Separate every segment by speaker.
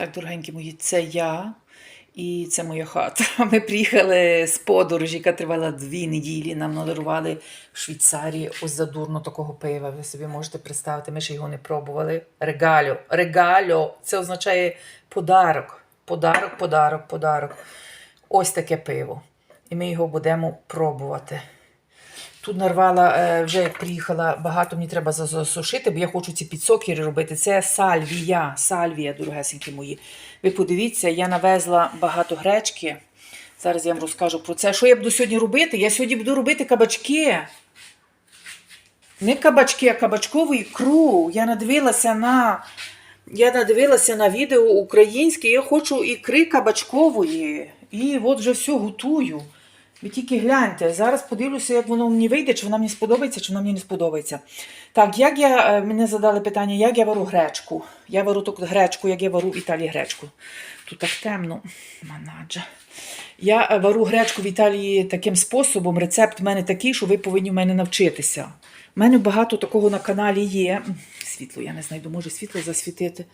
Speaker 1: Так, дорогенькі мої, це я і це моя хата. Ми приїхали з подорожі, яка тривала дві неділі. Нам надарували в Швейцарії ось задурно такого пива. Ви собі можете представити, ми ще його не пробували. Регальо. Регальо це означає подарок. Подарок, подарок, подарок. Ось таке пиво. І ми його будемо пробувати. Тут нарвала, е, вже як приїхала, багато мені треба засушити, бо я хочу ці підсокери робити. Це сальвія, сальвія, дорогесенькі мої. Ви подивіться, я навезла багато гречки. Зараз я вам розкажу про це. Що я буду сьогодні робити? Я сьогодні буду робити кабачки. Не кабачки, а кабачкову ікру. Я надивилася на. Я надивилася на відео українське, я хочу ікри кабачкової. І от вже все готую. Ви тільки гляньте. Зараз подивлюся, як воно мені вийде, чи вона мені сподобається, чи вона мені не сподобається. Так, як я, е, мене задали питання, як я вару гречку. Я вару таку гречку, як я вару в Італії гречку. Тут так темно, манаджа. Я е, вару гречку в Італії таким способом. Рецепт в мене такий, що ви повинні в мене навчитися. У мене багато такого на каналі є. Світло, я не знайду, може світло засвітити.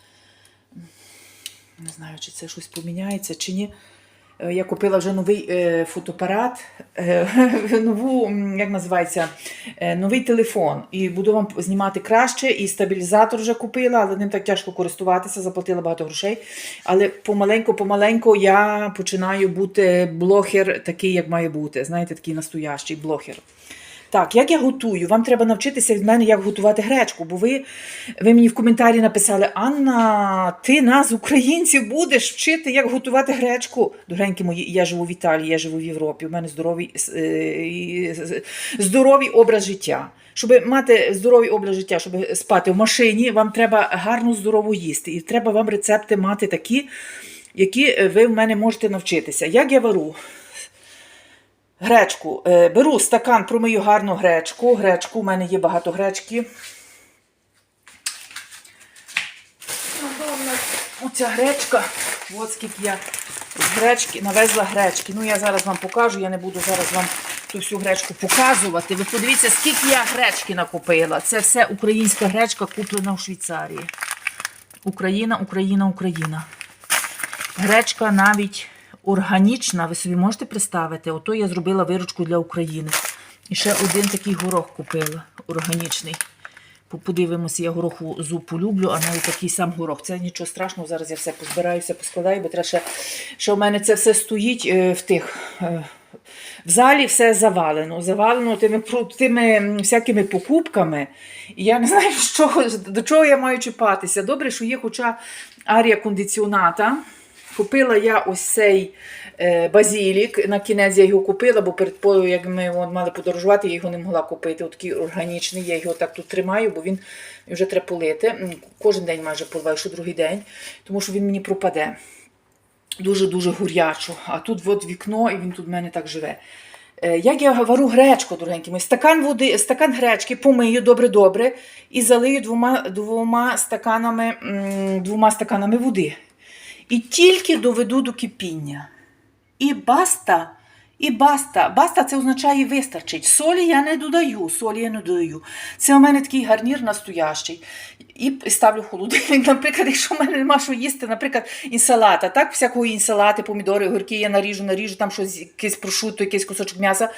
Speaker 1: Не знаю, чи це щось поміняється, чи ні. Е, Я купила вже новий е, фотоапарат, е, нову, як називається, новий телефон. І буду вам знімати краще. І стабілізатор вже купила, але ним так тяжко користуватися, заплатила багато грошей. Але помаленьку-помаленьку я починаю бути блогер такий, як має бути. Знаєте, такий настоящий блогер. Так, як я готую? Вам треба навчитися від мене, як готувати гречку, бо ви, ви мені в коментарі написали: Анна, ти нас, українців, будеш вчити, як готувати гречку. Дорогенькі мої, я живу в Італії, я живу в Європі. У мене здоровий, е, здоровий образ життя. Щоб мати здоровий образ життя, щоб спати в машині, вам треба гарно здорово їсти. І треба вам рецепти мати такі, які ви в мене можете навчитися. Як я вару? Гречку. Е, Беру стакан, промию гарну гречку. Гречку, у мене є багато гречки. Оця гречка. От скільки я з гречки навезла гречки. Ну, я зараз вам покажу, я не буду зараз вам ту всю гречку показувати. Ви подивіться, скільки я гречки накупила. Це все українська гречка, куплена в Швейцарії. Україна, Україна, Україна. Гречка навіть органічна, ви собі можете представити? Ото я зробила виручку для України. І ще один такий горох купила, органічний. По- Подивимося, я гороху зупу люблю, а навіть такий сам горох. Це нічого страшного, зараз я все позбираю, поскладаю, бо треба ще, ще у мене це все стоїть е, в тих. е, в залі все завалено. Завалено тими, тими всякими покупками. І я не знаю, що, до чого я маю чіпатися. Добре, що є хоча арія кондиціоната. Купила я ось цей е, базілік. На кінець я його купила, бо перед пою, як ми мали подорожувати, я його не могла купити. От такий органічний, я його так тут тримаю, бо він вже треба полити. Кожен день майже поливаю, що другий день, тому що він мені пропаде. Дуже-дуже гурячо. А тут от вікно, і він тут в мене так живе. Е, Як я вару гречку, дорогенькі стакан води, стакан гречки помию добре-добре і залию двома, двома, стаканами, двома стаканами води. І тільки доведу до кипіння. І баста, і баста. Баста це означає вистачить. Солі я не додаю, солі я не додаю. Це у мене такий гарнір настоящий. І ставлю в холодильник. Наприклад, якщо в мене нема що їсти, наприклад, інсалата, так, всякої інсалати, помідори, огірки я наріжу, наріжу, там щось, якийсь прошутто, якийсь кусочок м'яса.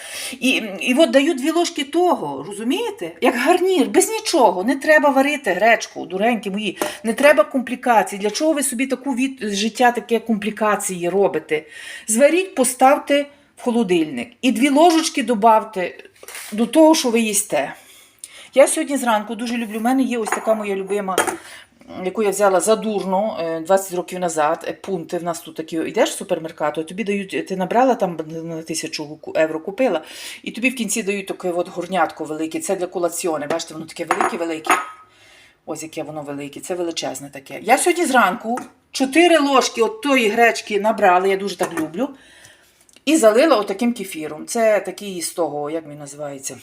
Speaker 1: І, і от даю дві ложки того, розумієте? Як гарнір, без нічого. Не треба варити гречку, дуренькі мої. Не треба комплікацій. Для чого ви собі таку від життя, таке комплікації робите? Зваріть, поставте в холодильник. І дві ложечки додавте до того, що ви їсте. Я сьогодні зранку дуже люблю. У мене є ось така моя любима, яку я взяла задурно е, 20 років назад. е, Пункти в нас тут такі. Йдеш в супермеркат, тобі дають, ти набрала там на тисячу євро купила, і тобі в кінці дають таке от горнятко велике. Це для колаціони. Бачите, воно таке велике-велике. Ось яке воно велике, це величезне таке. Я сьогодні зранку 4 ложки от тої гречки набрала, я дуже так люблю. І залила отаким кефіром. Це такий з того, як він називається.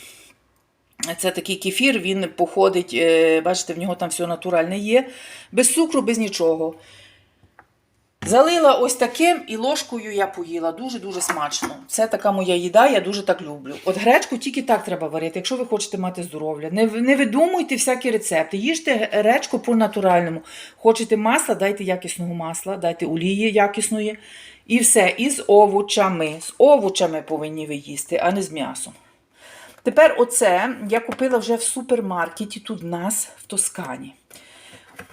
Speaker 1: Це такий кефір, він походить, е, бачите, в нього там все натуральне є, без цукру, без нічого. Залила ось таким і ложкою я поїла. Дуже-дуже смачно. Це така моя їда, я дуже так люблю. От гречку тільки так треба варити, якщо ви хочете мати здоров'я. Не, не видумуйте всякі рецепти. Їжте гречку по-натуральному. Хочете масла, дайте якісного масла, дайте олії якісної. І все. І з овочами. З овочами повинні ви їсти, а не з м'ясом. Тепер оце я купила вже в супермаркеті тут в нас в Тоскані.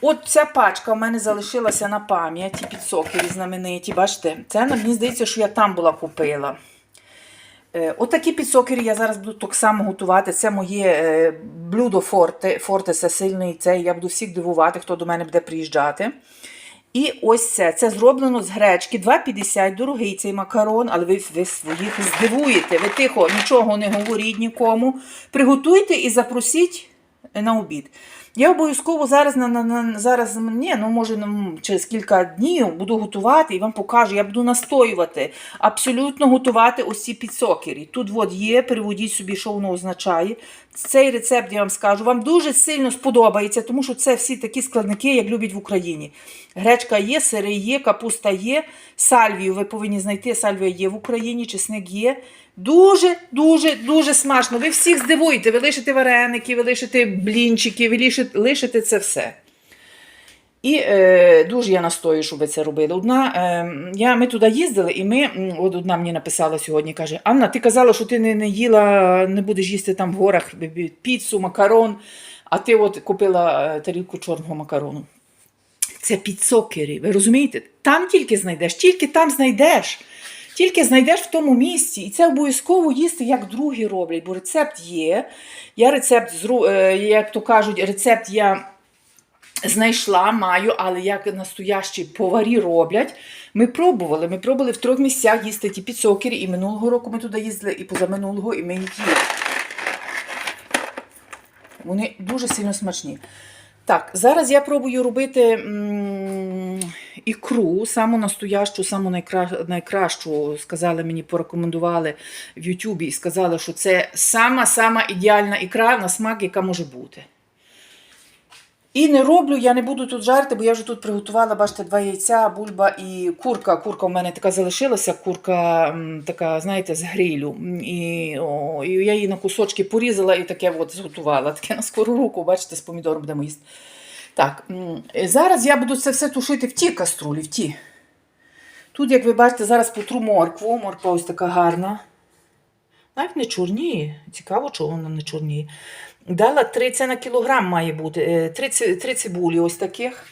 Speaker 1: От ця пачка у мене залишилася на пам'яті під сокері знамениті. Бачите, це мені здається, що я там була купила. Е, Отакі підсокері я зараз буду так само готувати. Це моє е, блюдо форте. Форте це сильний це. Я буду всіх дивувати, хто до мене буде приїжджати. І ось це. Це зроблено з гречки. 2,50 дорогий цей макарон, але ви, ви своїх здивуєте. Ви тихо, нічого не говоріть нікому. Приготуйте і запросіть на обід. Я обов'язково зараз на, на, на зараз ні, ну може ну, через кілька днів буду готувати і вам покажу. Я буду настоювати, абсолютно готувати ось ці підсокері. Тут от є, переводіть собі, що воно означає. Цей рецепт я вам скажу. Вам дуже сильно сподобається, тому що це всі такі складники, як люблять в Україні. Гречка є, сири є, капуста є, сальвію ви повинні знайти. Сальвія є в Україні, чесник є. Дуже, дуже, дуже смачно. Ви всіх здивуєте. Ви лишите вареники, ви лишите блінчики, ви лишите, лишите це все. І е, дуже я настою, щоб ви це робили. Одна, е, я, ми туди їздили, і ми, от одна мені написала сьогодні, каже: Анна, ти казала, що ти не, не їла, не будеш їсти там в горах піцу, макарон, а ти от купила е, тарілку чорного макарону. Це підсокері, ви розумієте? Там тільки знайдеш, тільки там знайдеш. Тільки знайдеш в тому місці, і це обов'язково їсти, як другі роблять, бо рецепт є. Я рецепт, е, як то кажуть, рецепт я знайшла, маю, але як настоящі поварі роблять. Ми пробували. Ми пробували в трьох місцях їсти ті підсокері, і минулого року ми туди їздили, і позаминулого, і ми їх їли. Вони дуже сильно смачні. Так, зараз я пробую робити м, ікру, саму настоящу, саму найкра... найкращу, сказали мені, порекомендували в Ютубі і сказали, що це сама-сама ідеальна ікра на смак, яка може бути. І не роблю, я не буду тут жарити, бо я вже тут приготувала, бачите, два яйця, бульба і курка. Курка у мене така залишилася, курка така, знаєте, з грилю. І, о, і я її на кусочки порізала і таке от зготувала. Таке на скору руку, бачите, з помідором будемо їсти. Так, зараз я буду це все тушити в ті каструлі, в ті. Тут, як ви бачите, зараз потру моркву. Морква ось така гарна. Навіть не чорніє. Цікаво, чого вона не чорніє. Дала 3, це на кілограм має бути. е, Три, ці- три цибулі ось таких.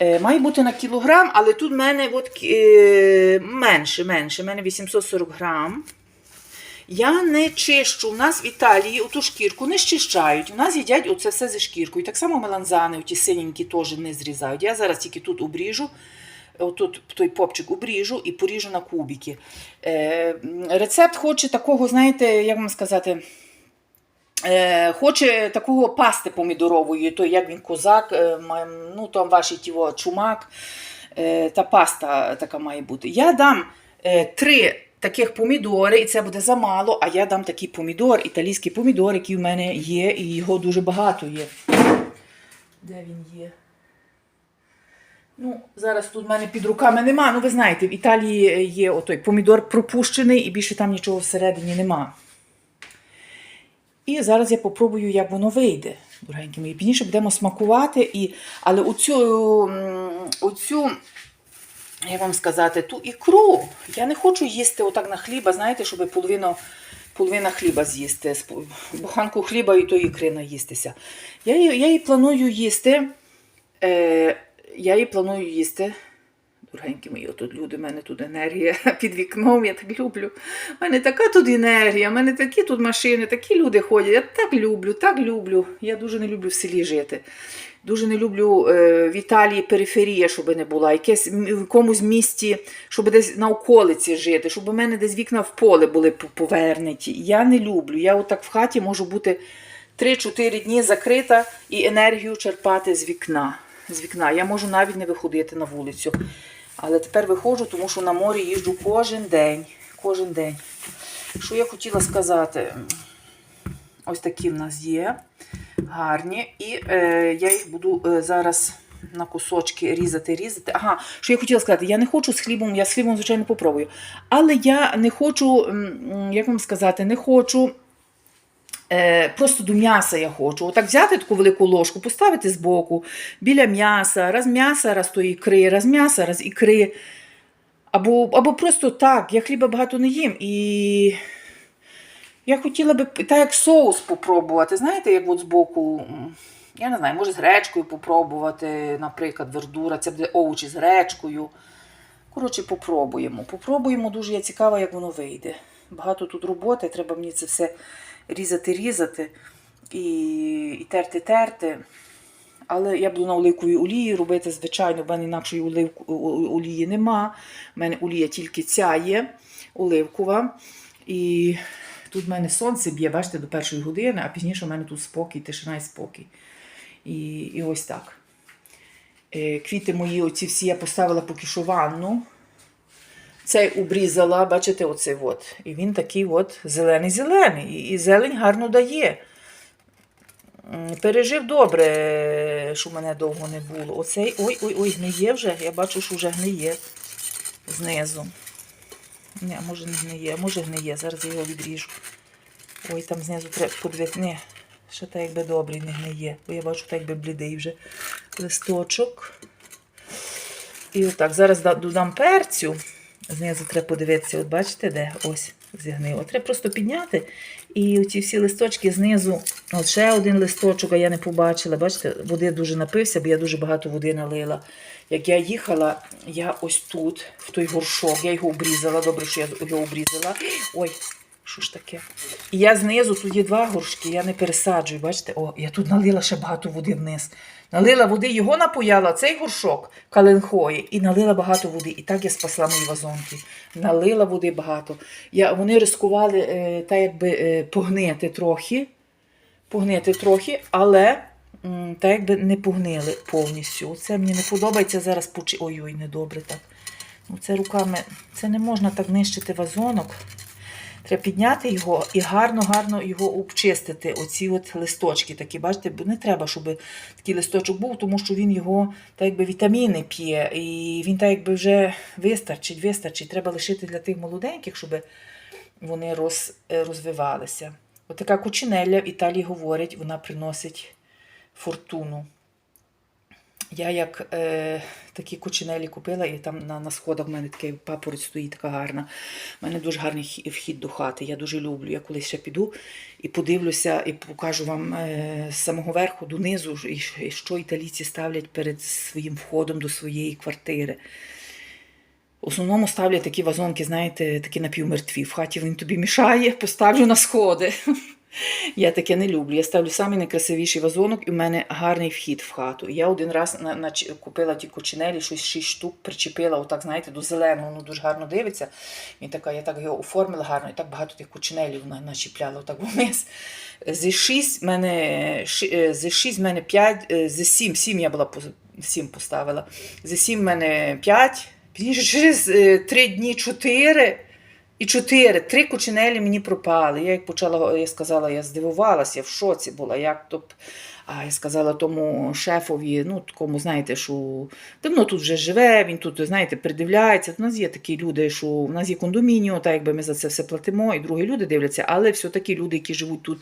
Speaker 1: Е, Має бути на кілограм, але тут в мене от, е, менше, менше. У мене 840 грам. Я не чищу. У нас в Італії оту шкірку не щищають. У нас їдять оце все зі шкіркою. Так само меланзани, ті синенькі теж не зрізають. Я зараз тільки тут обріжу. Отут той попчик обріжу і поріжу на кубики. Е, рецепт хоче такого, знаєте, як вам сказати, е, хоче такого пасти помідорової, то як він козак, е, ну там ваші тіво чумак, е, та паста така має бути. Я дам три таких помідори, і це буде замало, а я дам такий помідор, італійський помідор, який в мене є, і його дуже багато є. Де він є? Ну, зараз тут в мене під руками нема. Ну, ви знаєте, в Італії є отой помідор пропущений і більше там нічого всередині нема. І зараз я попробую, як воно вийде. Дорогенькі мої, пізніше будемо смакувати. І... Але оцю, оцю, як вам сказати, ту ікру я не хочу їсти отак на хліба, знаєте, щоб половину, половина хліба з'їсти, буханку хліба і тої ікри наїстися. Я її, я її планую їсти. Е, я її планую їсти. Дорогенькі мої, тут люди, в мене тут енергія під вікном, я так люблю. У мене така тут енергія, в мене такі тут машини, такі люди ходять. Я так люблю, так люблю. Я дуже не люблю в селі жити. Дуже не люблю е, в Італії периферія, щоб не була, якесь в якомусь місті, щоб десь на околиці жити, щоб у мене десь вікна в поле були повернуті. Я не люблю. Я отак в хаті можу бути 3-4 дні закрита і енергію черпати з вікна. З вікна. Я можу навіть не виходити на вулицю. Але тепер виходжу, тому що на морі їжджу кожен день. Кожен день. Що я хотіла сказати? Ось такі в нас є. Гарні. І е, я їх буду е, зараз на кусочки різати, різати. Ага, що я хотіла сказати, я не хочу з хлібом, я з хлібом, звичайно, попробую. Але я не хочу, як вам сказати, не хочу. Е, просто до м'яса я хочу. Отак взяти таку велику ложку, поставити збоку, біля м'яса, раз м'яса, раз то ікри, раз м'яса, раз ікри. Або, або просто так. Я хліба багато не їм. І я хотіла би так як соус попробувати. Знаєте, як от збоку, я не знаю, може з гречкою попробувати, наприклад, вердура, це буде овочі з гречкою. Коротше, попробуємо. Попробуємо, дуже я цікава, як воно вийде. Багато тут роботи, треба мені це все різати, різати і, і терти, терти. Але я буду на оливковій олії робити, звичайно, в мене інакшої олії нема. У мене олія тільки ця є, оливкова. І тут в мене сонце б'є, бачите, до першої години, а пізніше в мене тут спокій, тишина і спокій. І, і ось так. Е, Квіти мої, оці всі я поставила поки що ванну. Цей обрізала, бачите, оцей от. І він такий от зелений-зелений. І, зелень гарно дає. Пережив добре, що мене довго не було. Оцей ой-ой-ой, гниє вже. Я бачу, що вже гниє знизу. Ні, може не гниє, може гниє. Зараз я його відріжу. Ой, там знизу треба подивитися. Ні, ще так якби добрий не гниє. Бо я бачу, так якби блідий вже листочок. І отак. Зараз додам перцю. Знизу треба подивитися, от бачите, де ось зігнило. Треба просто підняти. І оці всі листочки знизу, от ще один листочок, а я не побачила. Бачите, води дуже напився, бо я дуже багато води налила. Як я їхала, я ось тут, в той горшок, я його обрізала. Добре, що я його обрізала. Ой, що ж таке? І я знизу, тут є два горшки, я не пересаджую. Бачите, о, я тут налила ще багато води вниз. Налила води, його напояла, цей горшок каленхої, і налила багато води. І так я спасла мої вазонки. Налила води багато. Я, вони рискували е, та якби е, погнити трохи, погнити трохи, але м, та якби не погнили повністю. Це мені не подобається зараз почи. Ой-ой, недобре так. Ну, це руками, це не можна так нищити вазонок. Треба підняти його і гарно-гарно його обчистити. Оці от листочки такі, бачите, не треба, щоб такий листочок був, тому що він його так якби вітаміни п'є, і він так якби вже вистачить, вистачить. Треба лишити для тих молоденьких, щоб вони роз, е, розвивалися. Отака кучинелля в Італії говорять, вона приносить фортуну. Я як е, такі кучинелі купила, і там на, на сходах в мене такий папорець стоїть така гарна. У мене дуже гарний вхід до хати. Я дуже люблю. Я колись ще піду і подивлюся, і покажу вам е, з самого верху донизу, і що італійці ставлять перед своїм входом до своєї квартири. В основному ставлять такі вазонки, знаєте, такі напівмертві. В хаті він тобі мішає, поставлю на сходи. Я таке не люблю. Я ставлю самий найкрасивіший вазонок, і в мене гарний вхід в хату. Я один раз на, на, купила ті коченелі, щось 6 штук, причепила, отак, знаєте, до зеленого, воно дуже гарно дивиться. І така, я так його оформила гарно, і так багато тих коченелів на- начіпляла отак вниз. Зі 6 мене, ши- е, зі 6 мене 5, е, зі 7, 7 я була 7 поставила. Зі 7 мене 5, пізніше через 3 дні 4. І чотири, три кучинелі мені пропали. Я як почала, я сказала, я здивувалася, я в шоці була. Як то. А я сказала тому шефові, ну такому, знаєте, що давно тут вже живе, він тут, знаєте, придивляється. У нас є такі люди, що в нас є кондомініо, так якби ми за це все платимо, і другі люди дивляться, але все-таки люди, які живуть тут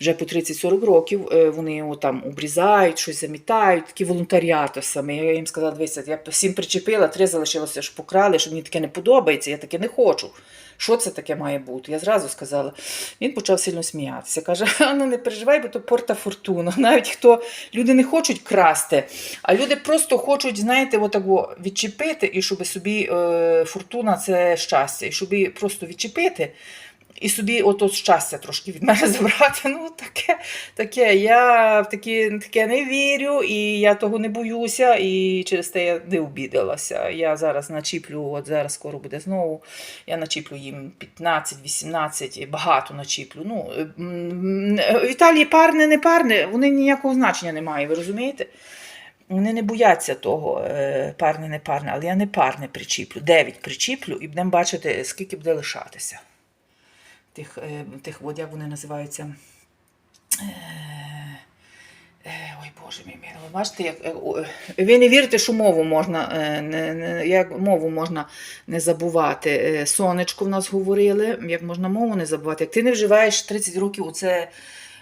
Speaker 1: вже по 30-40 років, е, вони о, там обрізають, щось замітають, такі волонтаріати саме. Я їм сказала, дивіться, я всім причепила, три залишилося, що покрали, що мені таке не подобається, я таке не хочу. Що це таке має бути? Я зразу сказала. Він почав сильно сміятися. Каже: а ну не переживай, бо то порта фортуна. Навіть хто люди не хочуть красти, а люди просто хочуть, знаєте, отаго відчепити, і щоб собі е, фортуна це щастя, і щоб просто відчепити. І собі ото щастя трошки від мене забрати. Ну, таке, таке. Я в такі, таке не вірю, і я того не боюся, і через те я не обідалася. Я зараз начіплю, от зараз скоро буде знову. Я начіплю їм 15-18, багато начіплю. Ну, в Італії парне, не парне, вони ніякого значення не мають, ви розумієте? Вони не бояться того, е, парне, не парне, але я не парне причіплю. Дев'ять причіплю і будемо бачити, скільки буде лишатися. Тих, е, тих от, як вони називаються. Е, Е, Ой, Боже мій мило, бачите, як ви не вірите, що мову можна як мову можна не забувати. Сонечко в нас говорили, як можна мову не забувати. Як ти не вживаєш 30 років оце,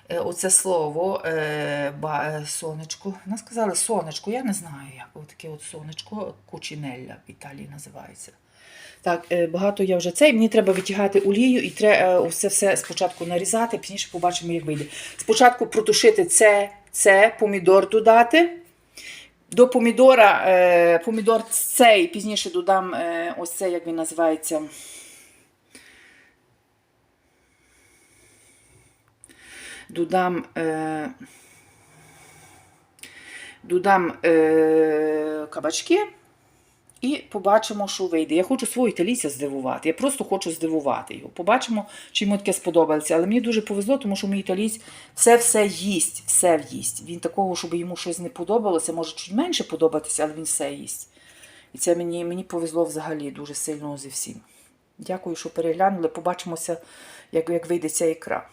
Speaker 1: оце слово ба, сонечко. Нас сказали сонечко, я не знаю, як таке от сонечко, кучинелля в Італії називається. Так, е, багато я вже цей. Мені треба витягати олію і треба все, все спочатку нарізати, пізніше побачимо, як вийде. Спочатку протушити це, це помідор додати. До помідора, е, помідор цей, пізніше додам е, ось це, як він називається. Додам. Е, додам е, кабачки. І побачимо, що вийде. Я хочу свого італійця здивувати. Я просто хочу здивувати його. Побачимо, чи йому таке сподобається. Але мені дуже повезло, тому що мій італієць все-все їсть, все їсть. Він такого, щоб йому щось не подобалося, може чуть менше подобатися, але він все їсть. І це мені, мені повезло взагалі дуже сильно зі всім. Дякую, що переглянули. Побачимося, як, як вийде ця ікра.